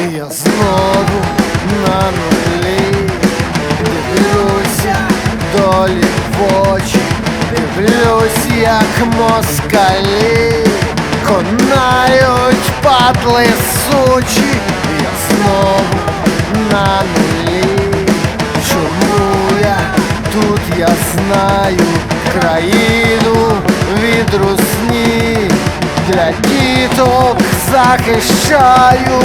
І я знову на нулі. Дивлюся долі в очі Дивлюсь, як москалі Конають падли сучі. І я знову на нулі. Чому я тут? Я знаю країну від русні. Для діток захищаю,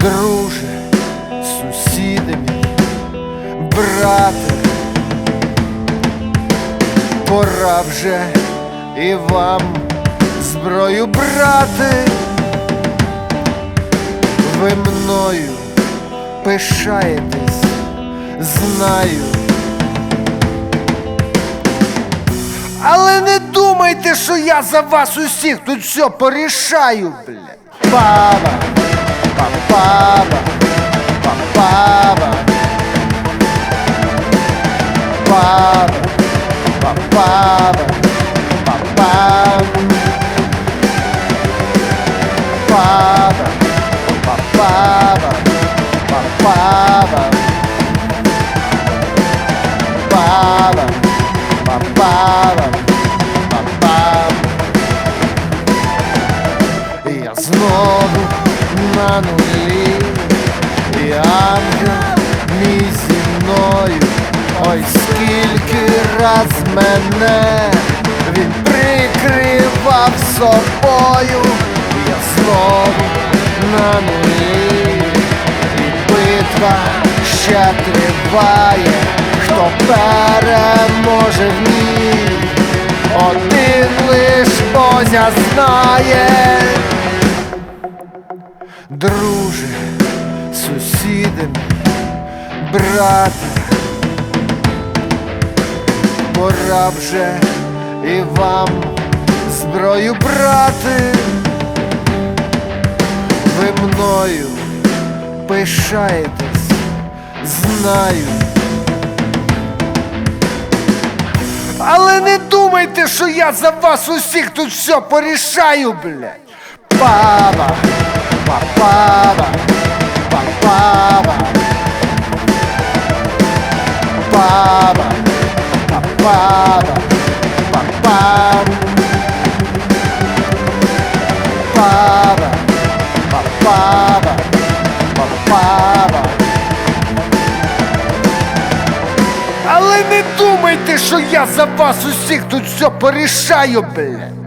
друже, сусіди мій, брате, пора вже і вам зброю брати. Ви мною пишаєтесь, знаю. Але не думайте, що я за вас усіх тут все порішаю, блядь. Баба, па-баба, па-баба. Баба, па-баба, па-баба. Баба, па-баба, па-баба. Баба, па-баба, па-бам. І Я знову на нулі, і ангел мій зі мною, ой, скільки раз мене він прикривав собою, я знову на нулі, і битва ще триває, хто переможе в ній, один лиш Бозя знає. Друже, сусіди, мій, брате, пора вже і вам зброю брати. Ви мною пишаєтесь, знаю. Але не думайте, що я за вас усіх тут все порішаю, блядь. Баба, па-баба, па-баба. Баба, па-баба, па-баба. Баба, па-баба, па-баба. Але не думайте, що я за вас усіх тут все порішаю, блядь.